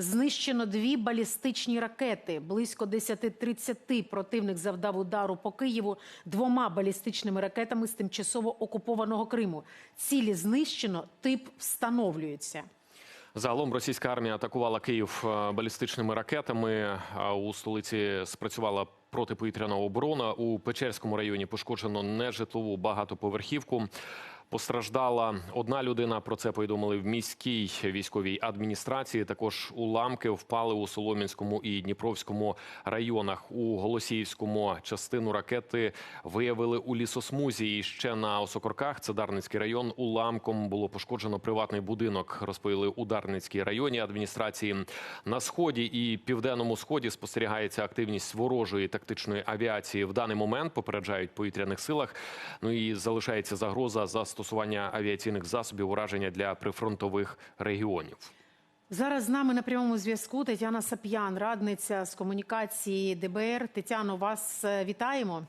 Знищено дві балістичні ракети. Близько 10.30 противник завдав удару по Києву двома балістичними ракетами з тимчасово окупованого Криму. Цілі знищено, тип встановлюється. Загалом російська армія атакувала Київ е, балістичними ракетами. У столиці спрацювала протиповітряна оборона. У Печерському районі пошкоджено нежитлову багатоповерхівку. Постраждала одна людина. Про це повідомили в міській військовій адміністрації. Також уламки впали у Солом'янському і Дніпровському районах. У Голосіївському частину ракети виявили у лісосмузі. І ще на Осокорках, це Дарницький район, уламком було пошкоджено приватний будинок. Розповіли у Дарницькій районі адміністрації. На сході і південному сході спостерігається активність ворожої тактичної авіації. В даний момент попереджають повітряних силах. Ну і залишається загроза застосування авіаційних засобів ураження для прифронтових регіонів. Зараз з нами на прямому зв'язку Тетяна Сап'ян, радниця з комунікації ДБР. Тетяно, вас е, вітаємо.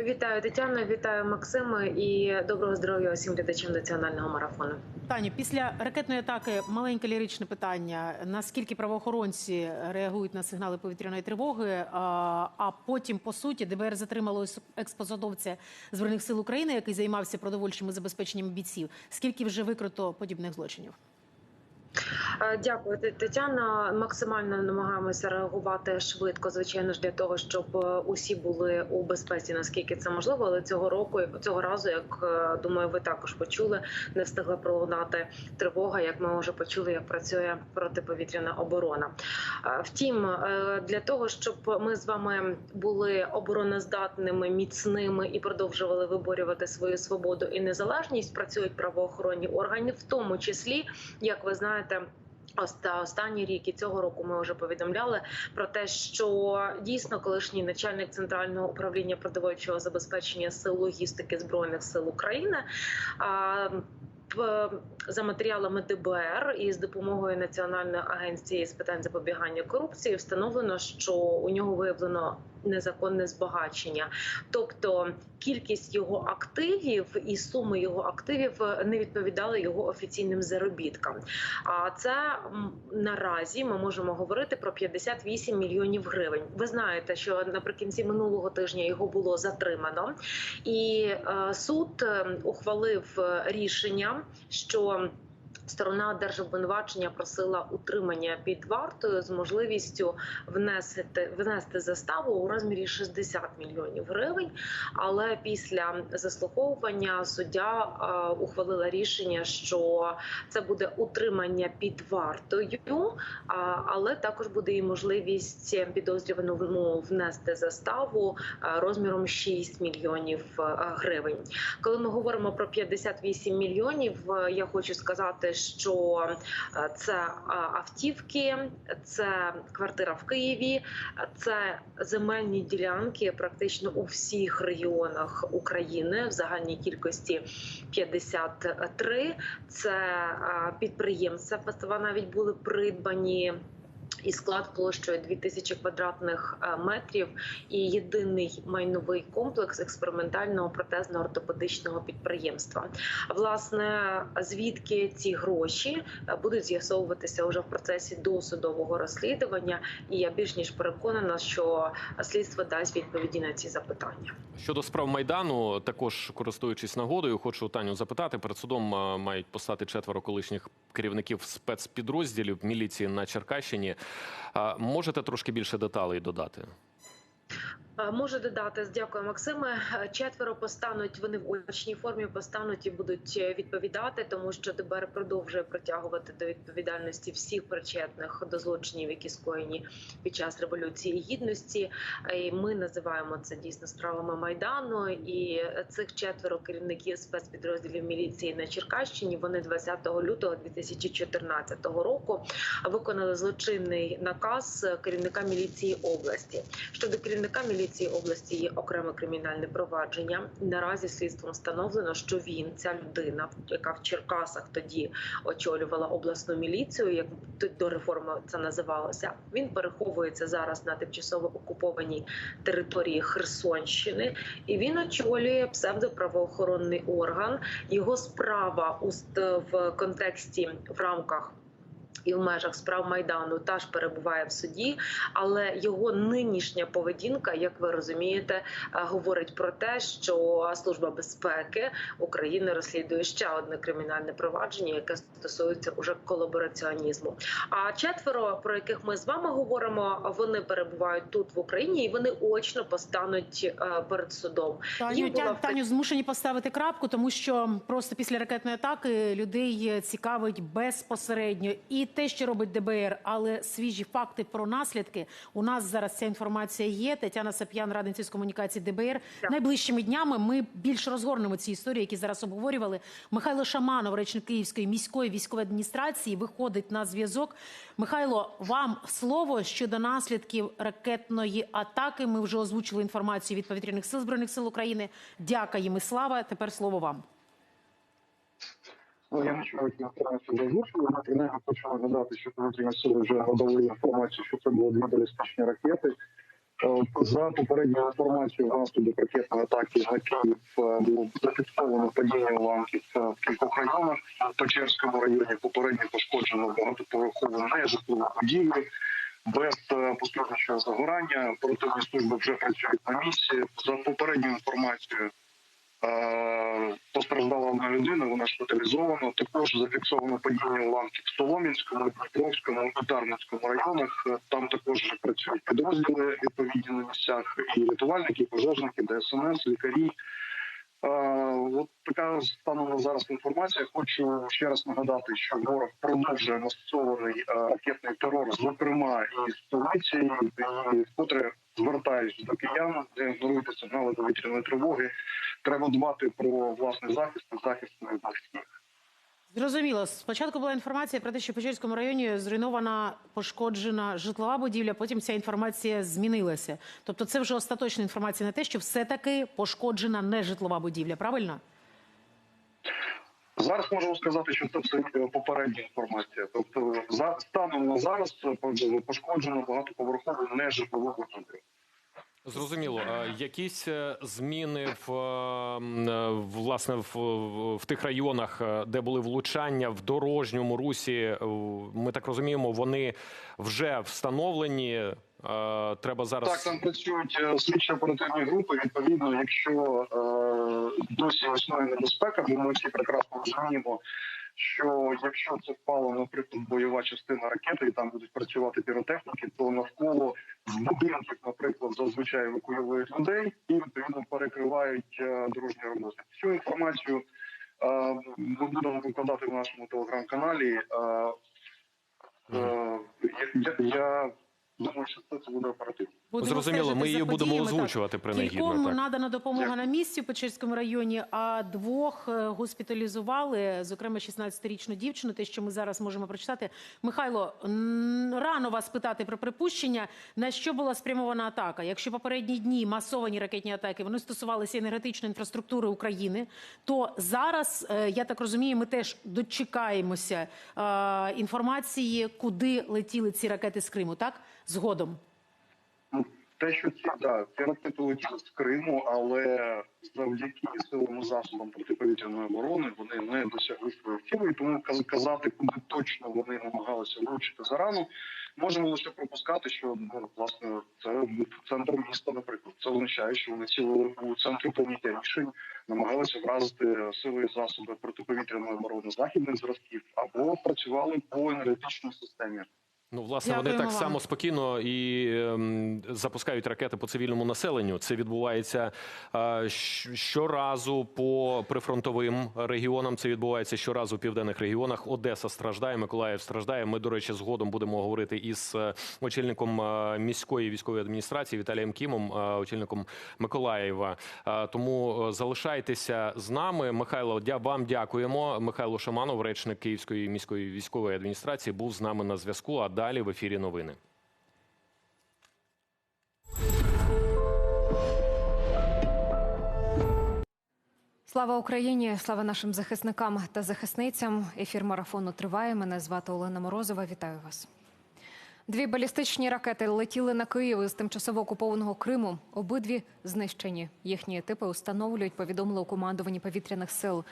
Вітаю Тетяно, вітаю Максима і доброго здоров'я усім глядачам національного марафону. Таню, після ракетної атаки маленьке ліричне питання: наскільки правоохоронці реагують на сигнали повітряної тривоги? А, потім, по суті, ДБР затримало експозадовця збройних сил України, який займався продовольчим забезпеченням бійців. Скільки вже викрито подібних злочинів? Е, Дякую, Тетяна. Максимально намагаємося реагувати швидко, звичайно ж, для того, щоб е, усі були у безпеці, наскільки це можливо. Але цього року, цього разу, як е, думаю, ви також почули, не встигла пролунати тривога. Як ми вже почули, як працює протиповітряна оборона. Втім, для того, щоб ми з вами були обороноздатними, міцними і продовжували виборювати свою свободу і незалежність, працюють правоохоронні органи, в тому числі, як ви знаєте. Оста- Останній рік і цього року ми вже повідомляли про те, що дійсно колишній начальник центрального управління продовольчого забезпечення сил логістики збройних сил України за матеріалами ДБР і з допомогою Національної агенції з питань запобігання корупції встановлено, що у нього виявлено незаконне збагачення, тобто кількість його активів і суми його активів не відповідали його офіційним заробіткам. А це наразі ми можемо говорити про 58 мільйонів гривень. Ви знаєте, що наприкінці минулого тижня його було затримано, і е, суд е, ухвалив е, рішення, що Сторона держобвинувачення просила утримання під вартою з можливістю внести внести заставу у розмірі 60 мільйонів гривень. Але після заслуховування суддя е, ухвалила рішення, що це буде утримання під вартою, а, але також буде і можливість підозрюваному внести заставу е, розміром 6 мільйонів е, гривень. Коли ми говоримо про 58 мільйонів, е, я хочу сказати, що е, це е, автівки, це квартира в Києві, це земельні ділянки практично у всіх регіонах України в загальній кількості 53. Це е, підприємства, навіть були придбані. І склад площею 2000 квадратних е, метрів, і єдиний майновий комплекс експериментального протезно-ортопедичного підприємства. Власне, звідки ці гроші е, будуть з'ясовуватися вже в процесі досудового розслідування, і я більш ніж переконана, що слідство дасть відповіді на ці запитання. Щодо справ майдану, також користуючись нагодою, хочу Таню запитати. Перед судом е, мають постати четверо колишніх керівників спецпідрозділів міліції на Черкащині. Можете трошки більше деталей додати? Можу додати, дякую, Максиме. Е, Четверо постануть вони в очній формі, постануть і будуть е, відповідати, тому що ДБР продовжує притягувати до відповідальності всіх причетних до злочинів, які скоєні під час революції гідності. Е, І ми називаємо це дійсно справами майдану. І цих четверо керівників спецпідрозділів міліції на Черкащині. Вони 20 лютого 2014 року виконали злочинний наказ керівника міліції області. Щодо керівника міліції області є окреме кримінальне провадження. Наразі слідством встановлено, що він, ця людина, яка в Черкасах тоді очолювала обласну міліцію, як до реформи це називалося. Він переховується зараз на тимчасово окупованій території Херсонщини, і він очолює псевдоправоохоронний орган. Його справа в контексті в рамках І в межах справ майдану теж перебуває в суді, але його нинішня поведінка, як ви розумієте, е, говорить про те, що служба безпеки України розслідує ще одне кримінальне провадження, яке стосується уже колабораціонізму. А четверо, про яких ми з вами говоримо, вони перебувають тут в Україні і вони очно постануть е, перед судом. Таню, була Таню, змушені поставити крапку, тому що просто після ракетної атаки людей цікавить безпосередньо і те, що робить ДБР, але свіжі факти про наслідки. У нас зараз ця інформація є. Тетяна Сап'ян, радниця з комунікації ДБР. Так. Найближчими днями ми більш розгорнемо ці історії, які зараз обговорювали. Михайло Шаманов, речник Київської міської військової адміністрації, виходить на зв'язок. Михайло, вам слово щодо наслідків ракетної атаки. Ми вже озвучили інформацію від повітряних сил збройних сил України. Дяка їм і слава. Тепер слово вам. Ну, я не чую інформацію вже озвучили, але принаймні хочу нагадати, що повітряні сили вже надали інформацію, що це було дві балістичні ракети. Е, За попередньою інформацією, внаслідок ракетної атаки на Київ е, було зафіксовано падіння уламків е, в кількох районах. В Печерському районі попередньо пошкоджено багатоповерхову нежитлову будівлю. Без е, загорання оперативні служби вже працюють на місці. За попередньою інформацією, Е, Постраждала одна людина, вона шпиталізована. Також зафіксовано падіння уламків в Солом'янському, Дніпровському і Дарницькому районах. Е, Там також працюють підрозділи відповідні на місцях і рятувальники, і пожежники, ДСНС, лікарі. Е, От така станом на зараз інформація. Хочу ще раз нагадати, що ворог продовжує масований е, ракетний терор, зокрема і столиці, і вкотре звертаюся до киян, де ігноруйте сигнали до вітряної тривоги. Треба дбати про власний захист та захист своїх близьких. Зрозуміло. Спочатку була інформація про те, що в Печерському районі зруйнована пошкоджена житлова будівля. Потім ця інформація змінилася. Тобто, це вже остаточна інформація на те, що все таки пошкоджена не житлова будівля. Правильно? Зараз можемо сказати, що це все е, попередня інформація. Тобто, за станом на зараз е, пошкоджено багатоповерхову нежитлову будівлю. Зрозуміло. Якісь е, зміни в е, е, власне в, в тих районах, де були влучання в дорожньому русі. Ми так розуміємо, вони вже встановлені. Треба зараз Так, там працюють слідчі оперативні групи. Відповідно, якщо досі існує небезпека, бо ми всі прекрасно розуміємо, що якщо це впало, наприклад, бойова частина ракети, і там будуть працювати піротехніки, то навколо з будинків, наприклад, зазвичай евакуюють людей і відповідно перекривають е, дорожні роботи. Цю інформацію е, ми будемо викладати в нашому телеграм-каналі. Е, я думаю, що це, це буде оперативно. Будемо зрозуміло. Ми її будемо озвучувати принагідно. Кільком Так. надана допомога Дякую. на місці в Печерському районі, а двох е, госпіталізували, зокрема 16-річну дівчину. Те, що ми зараз можемо прочитати. Михайло, рано вас питати про припущення, на що була спрямована атака. Якщо попередні дні масовані ракетні атаки вони стосувалися енергетичної інфраструктури України, то зараз е, я так розумію, ми теж дочекаємося е, інформації, куди летіли ці ракети з Криму. Так згодом. Ну, Те, що ці да, ці ракети летіли з Криму, але завдяки силам і засобам протиповітряної оборони вони не досягли своєї цілі, тому каз- казати, куди точно вони намагалися влучити зарано, можемо лише пропускати, що ну, власне це був центр міста, наприклад. Це означає, що вони цілили у центрі прийняття рішень, намагалися вразити сили засоби протиповітряної оборони західних зразків або працювали по енергетичній системі. Ну, власне, вони так вам. само спокійно і ем, запускають ракети по цивільному населенню. Це відбувається е, щоразу по прифронтовим регіонам. Це відбувається щоразу в південних регіонах. Одеса страждає, Миколаїв страждає. Ми, до речі, згодом будемо говорити із е, очільником е, міської військової адміністрації Віталієм Кімом, е, очільником Миколаєва. Тому залишайтеся з нами. Михайло, вам дякуємо. Михайло Шаманов, речник Київської міської військової адміністрації, був з нами на зв'язку. Далі в ефірі новини. Слава Україні! Слава нашим захисникам та захисницям. Ефір марафону триває. Мене звати Олена Морозова. Вітаю вас. Дві балістичні ракети летіли на Київ із тимчасово окупованого Криму. Обидві знищені. Їхні типи встановлюють, повідомили у командуванні повітряних сил.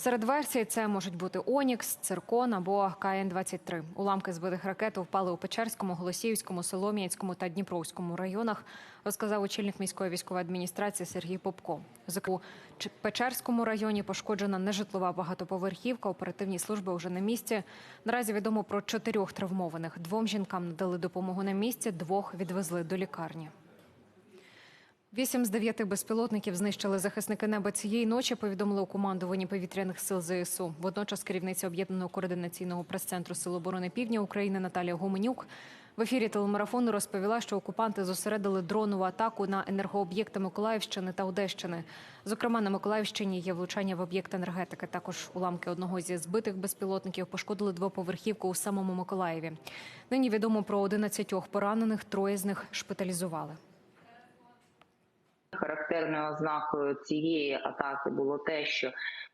Серед версій це можуть бути Онікс, Циркон або КН-23. Уламки збитих ракет впали у Печерському, Голосіївському, Солом'янському та Дніпровському районах, розказав очільник міської військової адміністрації Сергій Попко. Зокрема, у Печерському районі пошкоджена нежитлова багатоповерхівка. Оперативні служби вже на місці. Наразі відомо про чотирьох травмованих. Двом жінкам надали допомогу на місці, двох відвезли до лікарні. Вісім з дев'яти безпілотників знищили захисники неба цієї ночі. Повідомили у командуванні повітряних сил ЗСУ. Водночас керівниця об'єднаного координаційного прес-центру Сил оборони Півдня України Наталія Гуменюк в ефірі телемарафону розповіла, що окупанти зосередили дронову атаку на енергооб'єкти Миколаївщини та Одещини. Зокрема, на Миколаївщині є влучання в об'єкт енергетики. Також уламки одного зі збитих безпілотників пошкодили двоповерхівку у самому Миколаєві. Нині відомо про 11 поранених, троє з них шпиталізували. Характерною ознакою цієї атаки було те, що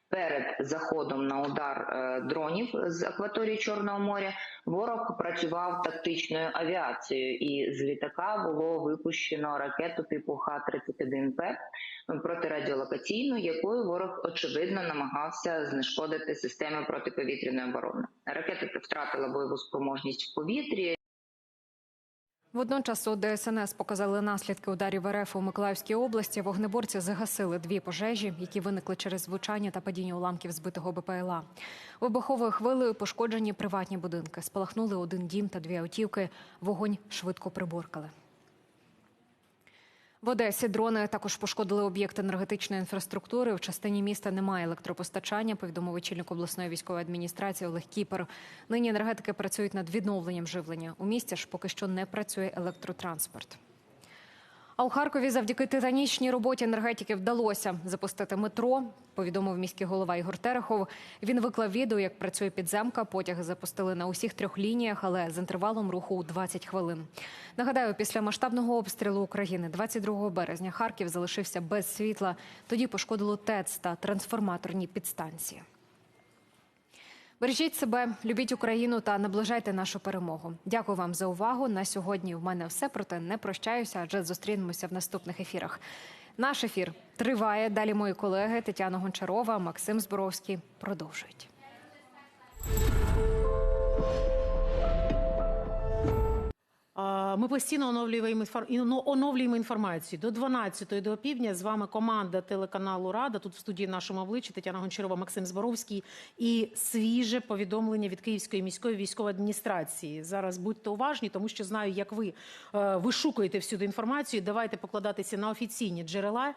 перед заходом на удар е, дронів з акваторії Чорного моря ворог працював тактичною авіацією, і з літака було випущено ракету типу Х-31П протирадіолокаційну, якою ворог очевидно намагався знешкодити системи протиповітряної оборони. Ракета втратила бойову спроможність в повітрі. Водночас у ДСНС показали наслідки ударів РФ у Миколаївській області. Вогнеборці загасили дві пожежі, які виникли через звучання та падіння уламків збитого БПЛА. Вибуховою хвилею пошкоджені приватні будинки. Спалахнули один дім та дві автівки. Вогонь швидко приборкали. В Одесі дрони також пошкодили об'єкт енергетичної інфраструктури. В частині міста немає електропостачання. Повідомив очільник обласної військової адміністрації Олег Кіпер. Нині енергетики працюють над відновленням живлення. У місті ж поки що не працює електротранспорт. А у Харкові завдяки титанічній роботі енергетики вдалося запустити метро. Повідомив міський голова Ігор Терехов. Він виклав відео, як працює підземка. Потяги запустили на усіх трьох лініях, але з інтервалом руху у 20 хвилин. Нагадаю, після масштабного обстрілу України 22 березня Харків залишився без світла. Тоді пошкодило ТЕЦ та трансформаторні підстанції. Бережіть себе, любіть Україну та наближайте нашу перемогу. Дякую вам за увагу. На сьогодні в мене все. Проте не прощаюся, адже зустрінемося в наступних ефірах. Наш ефір триває. Далі мої колеги Тетяна Гончарова, Максим Зборовський продовжують. Ми постійно оновлюємо ну, оновлюємо інформацію. До 12 до півдня з вами команда телеканалу Рада. Тут в студії нашому обличчі Тетяна Гончарова, Максим Зборовський і свіже повідомлення від Київської міської військової адміністрації. Зараз будьте уважні, тому що знаю, як ви е, вишукуєте всюди інформацію. Давайте покладатися на офіційні джерела. Е,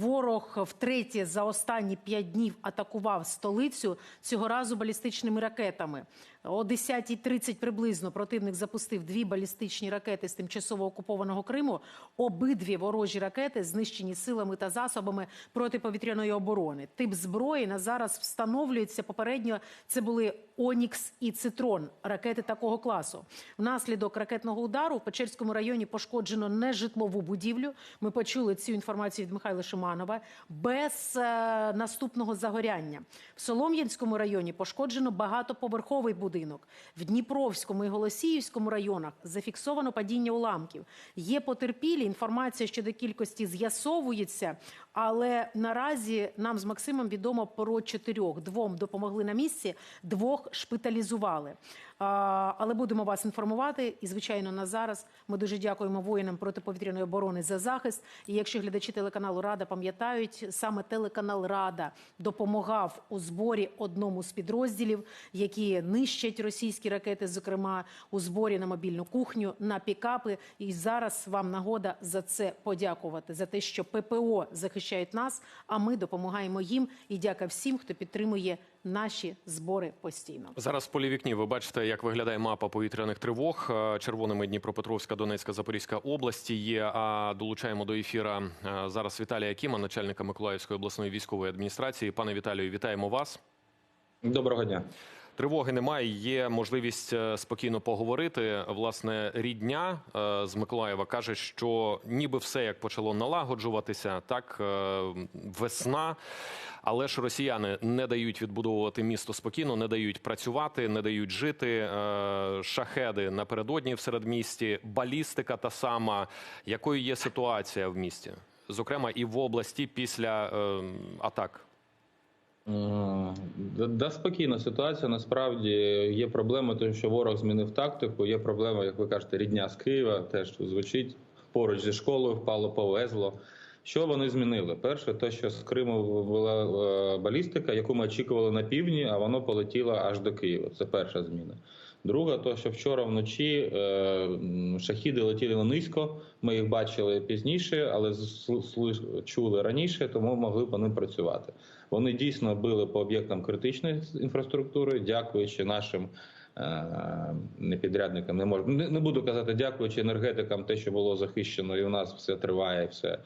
ворог втретє за останні п'ять днів атакував столицю цього разу балістичними ракетами. О 10.30 приблизно противник запустив дві балістичні ракети з тимчасово окупованого Криму. Обидві ворожі ракети знищені силами та засобами протиповітряної оборони. Тип зброї на зараз встановлюється попередньо. Це були Онікс і Цитрон ракети такого класу. Внаслідок ракетного удару в Печерському районі пошкоджено нежитлову будівлю. Ми почули цю інформацію від Михайла Шиманова без е, наступного загоряння. В Солом'янському районі пошкоджено багатоповерховий будинок. В Дніпровському і Голосіївському районах зафіксовано падіння уламків. Є потерпілі. Інформація щодо кількості з'ясовується, але наразі нам з Максимом відомо про чотирьох. Двом допомогли на місці, двох шпиталізували. Але будемо вас інформувати. І звичайно, на зараз ми дуже дякуємо воїнам протиповітряної оборони за захист. І якщо глядачі телеканалу Рада пам'ятають, саме телеканал Рада допомагав у зборі одному з підрозділів, які нищать російські ракети, зокрема у зборі на мобільну кухню, на пікапи. І зараз вам нагода за це подякувати за те, що ППО захищають нас, а ми допомагаємо їм. І дяка всім, хто підтримує наші збори постійно. Зараз в полі вікні ви бачите, як виглядає мапа повітряних тривог. Е, Червоними Дніпропетровська, Донецька, Запорізька області є. А долучаємо до ефіра е, зараз Віталія Кіма, начальника Миколаївської обласної військової адміністрації. Пане Віталію, вітаємо вас. Доброго дня. Тривоги немає. Є можливість е, спокійно поговорити. Власне, рідня е, з Миколаєва каже, що ніби все як почало налагоджуватися, так е, весна. Але ж росіяни не дають відбудовувати місто спокійно, не дають працювати, не дають жити. Шахеди напередодні в середмісті, балістика та сама. Якою є ситуація в місті, зокрема і в області після атак? М, Да, спокійна ситуація. Насправді є проблема, тому що ворог змінив тактику. Є проблема, як ви кажете, рідня з Києва теж звучить поруч зі школою, впало, повезло. Що вони змінили? Перше, те, що з Криму була е, балістика, яку ми очікували на півдні, а воно полетіло аж до Києва. Це перша зміна. Друга, то що вчора вночі е, шахіди летіли низько. Ми їх бачили пізніше, але чули раніше, тому могли по ним працювати. Вони дійсно били по об'єктам критичної інфраструктури, дякуючи нашим е, непідрядникам. Не можу не, не буду казати, дякуючи енергетикам, те, що було захищено, і у нас все триває, і все.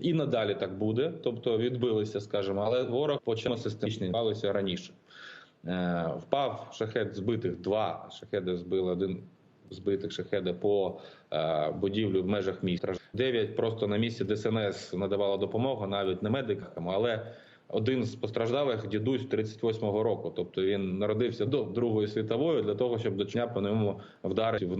І надалі так буде, тобто відбилися, скажімо, але ворог почав систематично відбувалися раніше. Е, впав шахет збитих два шахеди збили один збитих шахеди по е, будівлю в межах міста. Дев'ять просто на місці ДСНС надавала допомогу, навіть не медикам, але один з постраждалих дідусь 38-го року. Тобто він народився до Другої світової для того, щоб дочня по ньому вдарить в